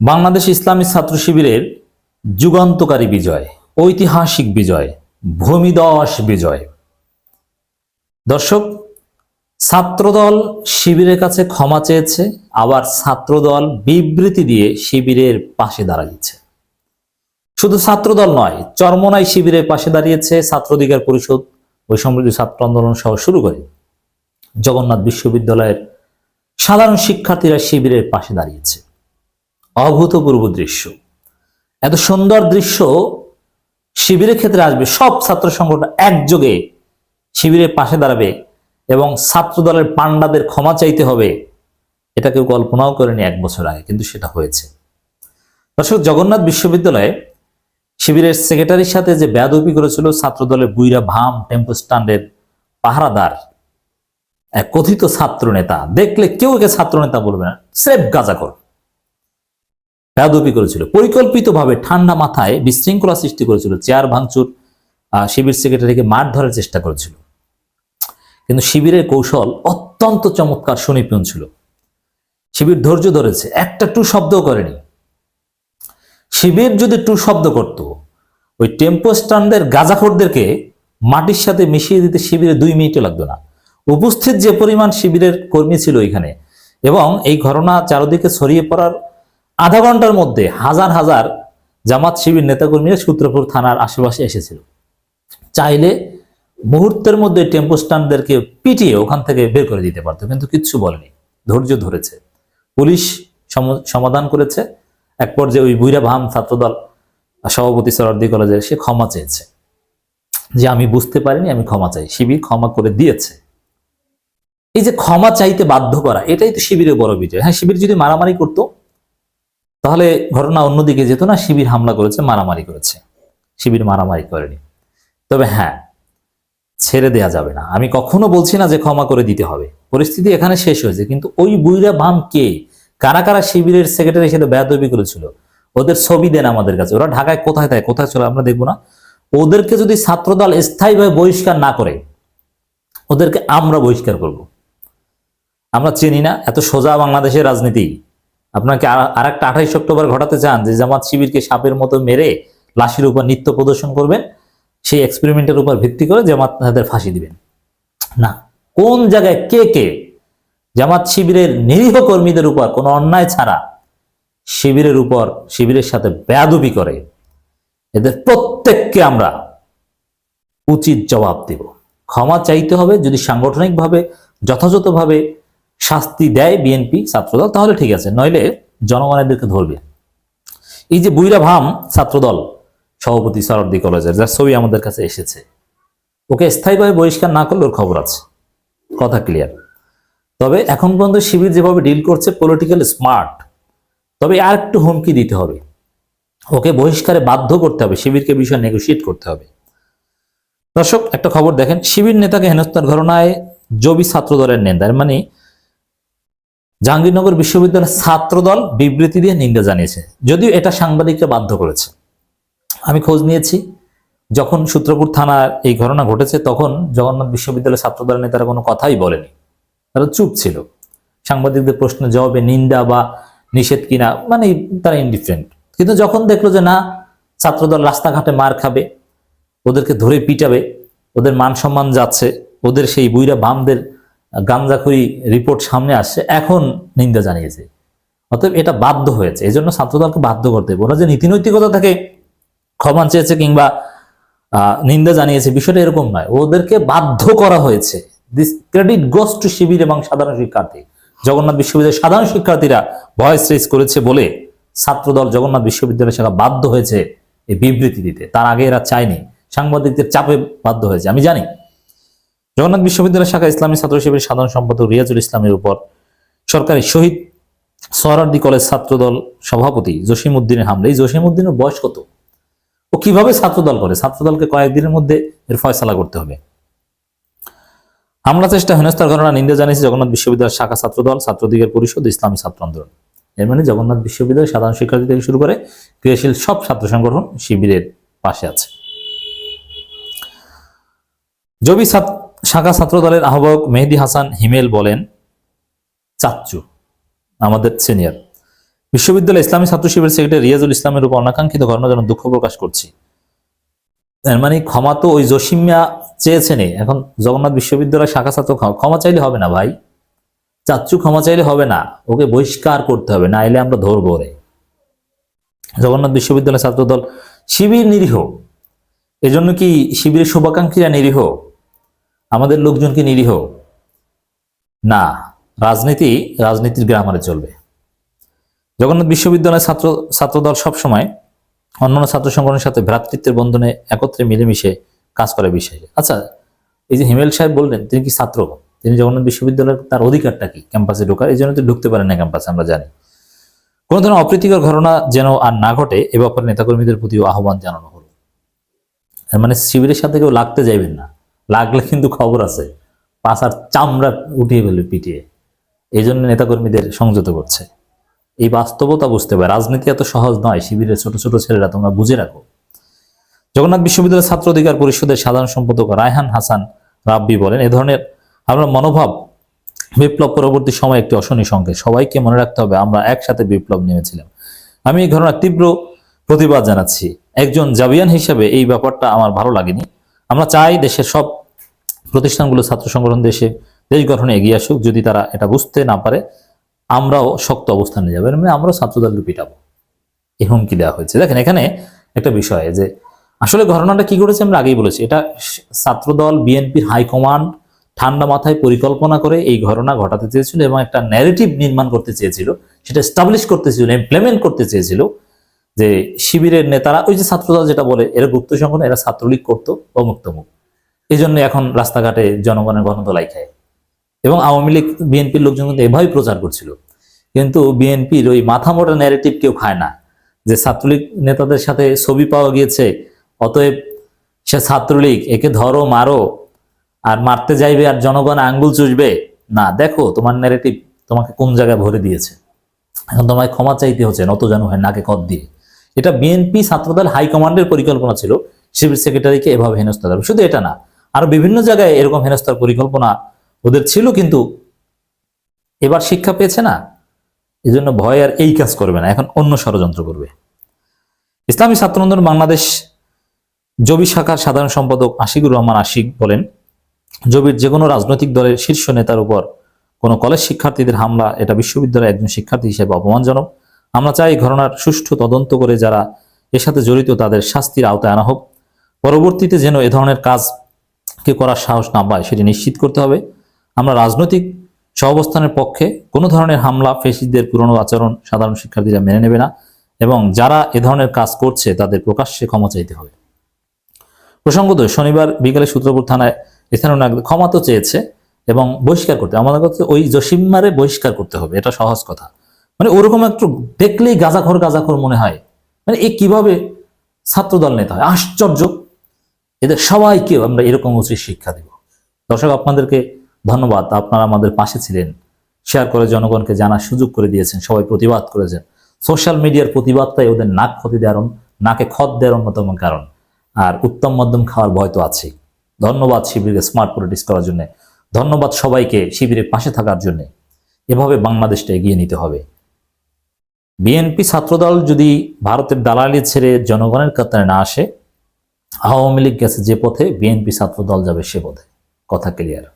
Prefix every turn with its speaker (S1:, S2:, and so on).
S1: বাংলাদেশ ইসলামী ছাত্র শিবিরের যুগান্তকারী বিজয়, ঐতিহাসিক বিজয়, ভূমিদশ বিজয়। দর্শক, ছাত্রদল শিবিরের কাছে ক্ষমা চেয়েছে, আবার ছাত্রদল বিবৃতি দিয়ে শিবিরের পাশে দাঁড়িয়েছে শুধু ছাত্রদল নয়, চরমনাই শিবিরের পাশে দাঁড়িয়েছে ছাত্রাধিকার পরিষদ বৈষম্য ছাত্র আন্দোলন সহ শুরু করে জগন্নাথ বিশ্ববিদ্যালয়ের সাধারণ শিক্ষার্থীরা শিবিরের পাশে দাঁড়িয়েছে। অভূতপূর্ব দৃশ্য। এত সুন্দর দৃশ্য শিবিরের ক্ষেত্রে আসবে। সব ছাত্র সংগঠন একযোগে শিবিরের পাশে দাঁড়াবে এবং ছাত্র দলের পান্ডাদের ক্ষমা চাইতে হবে। এটা কেউ কল্পনাও করেনি এক বছর আগে, কিন্তু সেটা হয়েছে। দর্শক, জগন্নাথ বিশ্ববিদ্যালয়ে শিবিরের সেক্রেটারির সাথে যে বেয়াদবি করেছিল ছাত্র দলের বুইরা ভাম টেম্পো স্ট্যান্ডের পাহারাদার, এক কথিত ছাত্র নেতা দেখলে কেউ একে ছাত্র নেতা বলবে না। স্রেফ গাজাকর বেয়াদবি করেছিল। পরিকল্পিতভাবে ঠান্ডা মাথায় বিশৃঙ্খলা সৃষ্টি করেছিল, চেয়ার ভাঙচুর শিবির সেক্রেটারিকে মার ধরার চেষ্টা করেছিল। কিন্তু শিবিরের কৌশল অত্যন্ত চমৎকার সুনিপুণ ছিল। শিবির ধৈর্য ধরেছে, একটা টু শব্দও করেনি। শিবির যদি টু শব্দ করত, ওই টেম্পো স্ট্যান্ডের গাজাখোরদেরকে মাটির সাথে মিশিয়ে দিতে শিবিরে দুই মিনিটও লাগতো না। উপস্থিত যে পরিমাণ শিবিরের কর্মী ছিল এখানে, এবং এই ঘটনা চারদিকে ছড়িয়ে পড়ার আধা ঘণ্টার মধ্যে হাজার হাজার জামাত শিবির নেতাকর্মীরা সূত্রপুর থানার আশেপাশে এসেছিল। চাইলে মুহূর্তের মধ্যে টেম্পো স্ট্যান্ডদেরকে পিটিয়ে ওখান থেকে বের করে দিতে পারতো, কিন্তু কিচ্ছু বলেনি। ধৈর্য ধরেছে। পুলিশ সম- সমাধান করেছে। এক পর্যায়ে ওই বুইরা ভাম ছাত্রদল সভাপতি সরদি কলেজের সে ক্ষমা চেয়েছে। যে আমি বুঝতে পারিনি, আমি ক্ষমা চাই। শিবির ক্ষমা করে দিয়েছে। এই যে ক্ষমা চাইতে বাধ্য করা, এটাই তো শিবিরের বড় বিজয়। হ্যাঁ শিবির যদি মারামারি করতো তাহলে ঘটনা অন্যদিকে যেত না, শিবির হামলা করেছে, মারামারি করেছে। শিবির মারামারি করেনি। তবে হ্যাঁ ছেড়ে দেয়া যাবে না। আমি কখনো বলছি না যে ক্ষমা করে দিতে হবে। পরিস্থিতি এখানে শেষ হয়েছে, কিন্তু ওই বুইরা বাম কে? কারা কারা শিবিরের সেক্রেটারি হিসেবে বেয়াদবি করেছিল? ওদের ছবি দেন আমাদের কাছে। ওরা ঢাকায় কোথায় থাকে, কোথায় চলে আমরা দেখব না। ওদেরকে যদি ছাত্রদল স্থায়ীভাবে বহিষ্কার না করে, ওদেরকে আমরা বহিষ্কার করব। আমরা চিনি না, এত সোজা বাংলাদেশের রাজনীতি। আপনাকে আর একটা আঠাইশ অক্টোবর ঘটাতে চান যে জামাত শিবিরকে সাপের মতো মেরে লাশের উপর নৃত্য প্রদর্শন করবেন, সেই এক্সপেরিমেন্টের উপর ভিত্তি করে জামাত তাদের ফাঁসি দিবেন। না, কোন জায়গায় কে কে জামাত শিবিরের নিরীহ কর্মীদের উপর কোনো অন্যায় ছাড়া শিবিরের উপর শিবিরের সাথে বেয়াদবি করে, এদের প্রত্যেককে আমরা উচিত জবাব দেব। ক্ষমা চাইতে হবে, যদি সাংগঠনিকভাবে, যথাযথভাবে শাস্তি দেয় বিএনপি ছাত্রদল, তাহলে ঠিক আছে, নইলে জনগণ এদেরকে ধরবে। এই যে বুইরা ভাম ছাত্রদল, সভাপতি সরদি কলেজের, যার ছবি আমাদের কাছে এসেছে। ওকে স্থায়ীভাবে বহিষ্কার না করলে ওর খবর আছে। কথা ক্লিয়ার তবে এখন পর্যন্ত শিবির যেভাবে ডিল করছে পলিটিক্যাল স্মার্ট তবে আর একটু হুমকি দিতে হবে। ওকে বহিষ্কারে বাধ্য করতে হবে, শিবিরকে বিষয় নেগোসিয়েট করতে হবে। দর্শক, একটা খবর দেখেন, শিবির নেতাকে হেনস্থার ঘটনায় জবি ছাত্র দলের নেতা মানে জাহাঙ্গীরনগর বিশ্ববিদ্যালয়ের ছাত্রদল বিবৃতি দিয়ে নিন্দা জানিয়েছে। যদিও এটা সাংবাদিককে বাধ্য করেছে। আমি খোঁজ নিয়েছি। যখন সূত্রপুর থানার এই ঘটনা ঘটেছে, তখন জগন্নাথ বিশ্ববিদ্যালয়ের ছাত্রদলের নেতারা কোনো কথাই বলেনি। তারা চুপ ছিল। সাংবাদিকদের প্রশ্নের জবাবে নিন্দা বা নিষেধ কিনা মানে তারা ইনডিফারেন্ট কিন্তু যখন দেখল যে না, ছাত্রদল রাস্তাঘাটে মার খাবে, ওদেরকে ধরে পিটাবে, ওদের মান সম্মান যাচ্ছে, ওদের সেই বুইরা বামদের গাঞ্জাখুরি রিপোর্ট সামনে আসছে, এখন নিন্দা জানিয়েছে। অতএব এটা বাধ্য হয়েছে এই জন্য ছাত্রদলকে বাধ্য করতে হবে। ওরা যে নীতিনৈতিকতা থেকে ক্ষমা চেয়েছে কিংবা নিন্দা জানিয়েছে, বিষয়টা এরকম নয়। ওদেরকে বাধ্য করা হয়েছে। This credit goes to Shibir এবং সাধারণ শিক্ষার্থী। জগন্নাথ বিশ্ববিদ্যালয়ের সাধারণ শিক্ষার্থীরা ভয়েস রেজ করেছে বলে ছাত্রদল জগন্নাথ বিশ্ববিদ্যালয় শাখা বাধ্য হয়েছে এই বিবৃতি দিতে। তার আগে এরা চায়নি। সাংবাদিকদের চাপে বাধ্য হয়েছে। আমি জানি জগন্নাথ বিশ্ববিদ্যালয় শাখা ইসলামী ছাত্র শিবিরের সাধারণ সম্পাদক রিয়াজুল ইসলামের উপর সরকারি শহীদ সোহরার্দি কলেজ ছাত্রদল সভাপতি জসিম উদ্দিনের হামলা। এই জসিম উদ্দিনের বয়স কত? ও কীভাবে ছাত্রদল করে? ছাত্রদলকে কয়েকদিনের মধ্যে এর ফয়সালা করতে হবে। হামলা চেষ্টা, হেনস্থার ঘটনা, নিন্দা জানিয়েছে জগন্নাথ বিশ্ববিদ্যালয়ের শাখা ছাত্রদল ছাত্রদিগের পরিষদ, ইসলামী ছাত্র আন্দোলন। এর মানে জগন্নাথ বিশ্ববিদ্যালয়ের সাধারণ শিক্ষার্থী থেকে শুরু করে ক্রিয়াশীল সব ছাত্র সংগঠন শিবিরের পাশে আছে। জবি শাখা ছাত্র দলের আহ্বায়ক মেহেদি হাসান হিমেল বলেন, চাচ্চু, আমাদের সিনিয়র। বিশ্ববিদ্যালয় ইসলামী ছাত্র শিবির সেক্রেটারি রিয়াজুল ইসলামের উপর অনাকাঙ্ক্ষিত ঘটনার জন্য দুঃখ প্রকাশ করছি। মানে ক্ষমা তো ওই জসিমিয়া চেয়েছেনই এখন জগন্নাথ বিশ্ববিদ্যালয় শাখা ছাত্র ক্ষমা- চাইলে হবে না ভাই। চাচ্চু ক্ষমা চাইলে হবে না। ওকে বহিষ্কার করতে হবে, না এলে আমরা ধরবো রে জগন্নাথ বিশ্ববিদ্যালয় ছাত্র দল শিবির নিরীহ। এজন্য কি শিবিরের শুভাকাঙ্ক্ষীরা নিরীহ? আমাদের লোকজন কি নিরীহ? না, রাজনীতি রাজনীতির গ্রামারে চলবে। জগন্নাথ বিশ্ববিদ্যালয়ের ছাত্র, ছাত্রদল সবসময় অন্যান্য ছাত্র সংগঠনের সাথে ভ্রাতৃত্বের বন্ধনে একত্রে মিলেমিশে কাজ করে বিষয়ে। আচ্ছা এই যে হিমেল সাহেব বললেন, তিনি কি ছাত্র? তিনি জগন্নাথ বিশ্ববিদ্যালয়ের তার অধিকারটা কি? ক্যাম্পাসে ঢোকার, এই জন্য তো ঢুকতে পারেন না ক্যাম্পাসে, আমরা জানি। কোনো ধরনের অপ্রীতিকর ঘটনা যেন আর না ঘটে, এ ব্যাপারে নেতাকর্মীদের প্রতিও আহ্বান জানানো হলো। মানে শিবিরের সাথে কেউ লাগতে যাইবেন না। লাগলে কিন্তু খবর আছে। পাশার চামড়া উঠিয়ে ফেলবে পিটিয়ে। এই জন্য নেতাকর্মীদের সংযত করছে। এই বাস্তবতা বুঝতে পারে। রাজনীতি এত সহজ নয়, শিবিরের ছোট ছোট ছেলেরা তোমরা বুঝে রাখো। জগন্নাথ বিশ্ববিদ্যালয়ের ছাত্র অধিকার পরিষদের সাধারণ সম্পাদক রায়হান হাসান রাব্বি বলেন, এ ধরনের আমরা মনোভাব, বিপ্লব পরবর্তী সময় একটি অশনি সংকেত। সবাইকে মনে রাখতে হবে আমরা একসাথে বিপ্লব নেমেছিলাম। আমি এই ঘটনার তীব্র প্রতিবাদ জানাচ্ছি। একজন জাবিয়ান হিসেবে এই ব্যাপারটা আমার ভালো লাগেনি। আমরা চাই দেশের সব প্রতিষ্ঠানগুলো ছাত্র সংগঠন দেশে দেশ গঠনে এগিয়ে আসুক, যদি তারা এটা বুঝতে না পারে, আমরাও শক্ত অবস্থানে যাব। মানে আমরাও ছাত্রদলকে পিটাবো। এই হুমকি দেওয়া হয়েছে। দেখেন, এখানে একটা বিষয় যে আসলে ঘটনাটা কি করেছে আমরা আগেই বলেছি। এটা ছাত্রদল, বিএনপির হাইকমান্ড ঠান্ডা মাথায় পরিকল্পনা করে এই ঘটনা ঘটাতে চেয়েছিল এবং একটা ন্যারেটিভ নির্মাণ করতে চেয়েছিল। সেটা স্টাবলিশ করতে চেয়েছিল ইমপ্লিমেন্ট করতে চেয়েছিল। যে শিবিরের নেতারা, ওই যে ছাত্রদল যেটা বলে, এরা গুপ্ত সংগঠন, এরা ছাত্রলীগ করতো অমুক্তমুখ এই জন্য এখন রাস্তাঘাটে জনগণের গণতলাই খায়। এবং আওয়ামী লীগ, বিএনপির লোকজন কিন্তু এভাবেই প্রচার করছিল। কিন্তু বিএনপির ওই মাথা মোটা ন্যারেটিভ কেউ খায় না, যে ছাত্রলীগ নেতাদের সাথে ছবি পাওয়া গিয়েছে, অতএব সে ছাত্রলীগ, একে ধরো, মারো, আর মারতে যাইবে আর জনগণ আঙ্গুল চুষবে। না, দেখো তোমার ন্যারেটিভ তোমাকে কোন জায়গায় ভরে দিয়েছে। এখন তোমায় ক্ষমা চাইতে হচ্ছে, নত যেন হয়, নাকে কদ দিয়ে। এটা বিএনপি ছাত্রদল হাইকমান্ডের পরিকল্পনা ছিল শিবির সেক্রেটারিকে এভাবে হেনস্থা দেবে শুধু এটা না, আরও বিভিন্ন জায়গায় এরকম হেনস্থার পরিকল্পনা ওদের ছিল, কিন্তু এবার শিক্ষা পেয়েছে না। এই জন্য ভয় আর এই কাজ করবে না, এখন অন্য ষড়যন্ত্র করবে। ইসলামী ছাত্র আন্দোলন বাংলাদেশ জবি শাখার সাধারণ সম্পাদক আশিকুর রহমান আশিক বলেন, জবির যে কোনো রাজনৈতিক দলের শীর্ষ নেতার উপর কোনো কলেজ শিক্ষার্থীদের হামলা, এটা বিশ্ববিদ্যালয়ের একজন শিক্ষার্থী হিসেবে অপমানজনক। আমরা চাই ঘটনার সুষ্ঠু তদন্ত করে যারা এর সাথে জড়িত তাদের শাস্তির আওতায় আনা হোক। পরবর্তীতে যেন এ ধরনের কাজ কে করার সাহস না পায়, সেটি নিশ্চিত করতে হবে। আমরা রাজনৈতিক সহাবস্থানের পক্ষে কোনো ধরনের হামলা, ফেসিদের পুরনো আচরণ সাধারণ শিক্ষার্থীরা মেনে নেবে না এবং যারা এ ধরনের কাজ করছে তাদের প্রকাশ্যে ক্ষমা চাইতে হবে। প্রসঙ্গত, শনিবার বিকালে সূত্রপুর থানায় স্থানীয় নাগরিক ক্ষমা তো চেয়েছে এবং বহিষ্কার করতে আমাদের কাছে ওই জসিম্মারে বহিষ্কার করতে হবে, এটা সহজ কথা। মানে ওরকম একটু দেখলেই গাজাখর গাজাখর মনে হয়। মানে এ কীভাবে ছাত্রদল নেতা হয়? আশ্চর্য। এদের সবাইকে আমরা এরকম উচিত শিক্ষা দেব। দর্শক, আপনাদেরকে ধন্যবাদ। আপনারা আমাদের পাশে ছিলেন। শেয়ার করে জনগণকে জানার সুযোগ করে দিয়েছেন। সবাই প্রতিবাদ করেছেন। সোশ্যাল মিডিয়ার প্রতিবাদটাই ওদের নাক ক্ষতি দেওয়ার নাকে খত দেওয়ার অন্যতম কারণ। আর উত্তম মধ্যম খাওয়ার ভয় তো আছেই। ধন্যবাদ শিবিরকে স্মার্ট পলিটিক্স করার জন্য। ধন্যবাদ সবাইকে শিবিরের পাশে থাকার জন্য। এভাবে বাংলাদেশটা এগিয়ে নিতে হবে। বিএনপি ছাত্রদল যদি ভারতের দালালি ছেড়ে জনগণের কাতারে না আসে, আওয়ামী লীগ গেছে যে পথে, বিএনপি ছাত্রদল যাবে সে পথে। কথা ক্লিয়ার